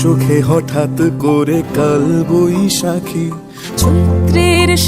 চোখে হঠাৎ করে কাল বৈশাখী চৈত্রের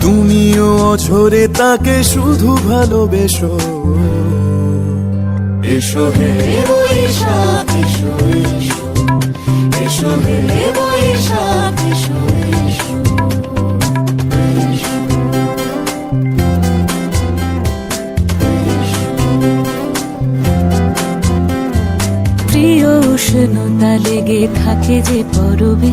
তুমিও অঝরে তাকে শুধু ভালোবেসো। এসো হে। বৈশাখ এসো এসো এসো। হে বৈশাখ এসো এসো। প্রিয় উষ্ণতা লেগে থাকে যে পরবে